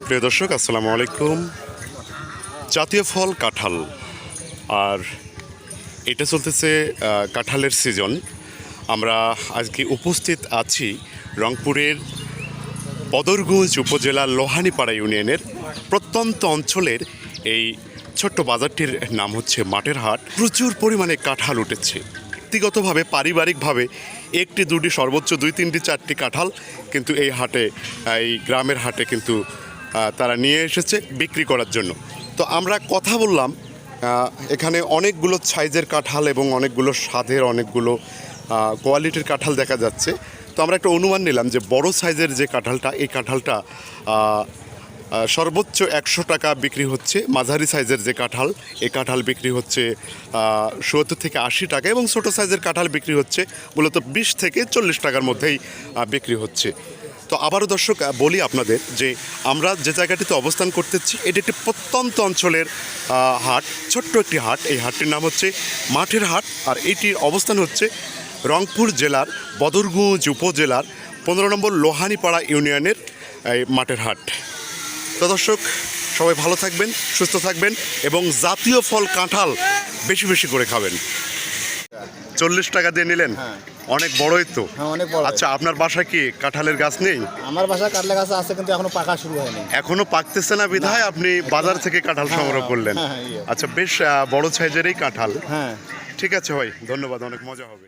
প্রিয় দর্শক, আসসালামু আলাইকুম। জাতীয় ফল কাঁঠাল। আর এটা চলতেছে কাঁঠালের সিজন আমরা আজকে উপস্থিত আছি রংপুরের বদরগঞ্জ উপজেলার লোহানীপাড়া ইউনিয়নের প্রত্যন্ত অঞ্চলের এই ছোট্ট বাজারটির নাম হচ্ছে মাঠের হাট। প্রচুর পরিমাণে কাঁঠাল উঠেছে। ব্যক্তিগতভাবে, পারিবারিকভাবে একটি, দুটি, সর্বোচ্চ দুই, তিনটি, চারটি কাঁঠাল কিন্তু এই হাটে, এই গ্রামের হাটে কিন্তু তারা নিয়ে এসেছে বিক্রি করার জন্য। তো আমরা কথা বললাম এখানে অনেকগুলো সাইজের কাঁঠাল এবং অনেকগুলো স্বাদের অনেকগুলো কোয়ালিটির কাঁঠাল দেখা যাচ্ছে। তো আমরা একটা অনুমান নিলাম যে বড় সাইজের যে কাঁঠালটা, এই কাঁঠালটা সর্বোচ্চ একশো টাকা বিক্রি হচ্ছে, মাঝারি সাইজের যে কাঁঠাল, এই কাঁঠাল বিক্রি হচ্ছে সত্তর থেকে আশি টাকা এবং ছোটো সাইজের কাঁঠাল বিক্রি হচ্ছে মূলত বিশ থেকে চল্লিশ টাকার মধ্যেই বিক্রি হচ্ছে। তো আবারও দর্শক বলি আপনাদের যে আমরা যে জায়গাটিতে অবস্থান করতেছি, এটি একটি প্রত্যন্ত অঞ্চলের হাট, ছোট্ট একটি হাট। এই হাটটির নাম হচ্ছে মাঠের হাট আর এটির অবস্থান হচ্ছে রংপুর জেলার বদরগঞ্জ উপজেলার পনেরো নম্বর লোহানিপাড়া ইউনিয়নের, এই মাঠের হাট। তো দর্শক, সবাই ভালো থাকবেন, সুস্থ থাকবেন এবং জাতীয় ফল, কাঁঠাল বেশি বেশি করে খাবেন। চল্লিশ টাকা দিয়ে নিলেন? হ্যাঁ। অনেক বড়ই তো। হ্যাঁ অনেক বড়। আচ্ছা আপনার বাসায় কি কাঁঠালের গাছ নেই? আমার বাসা কাঁঠালের গাছ আছে কিন্তু এখনও পাকা শুরু হয়নি। এখনও পাকতেছে না বিধায় আপনি বাজার থেকে কাঁঠাল হ্যাঁ, সংগ্রহ করলেন। হ্যাঁ, হ্যাঁ, ইয়ে। আচ্ছা বেশ বড় সাইজেরই কাঁঠাল। হ্যাঁ। ঠিক আছে ভাই ধন্যবাদ অনেক মজা হবে।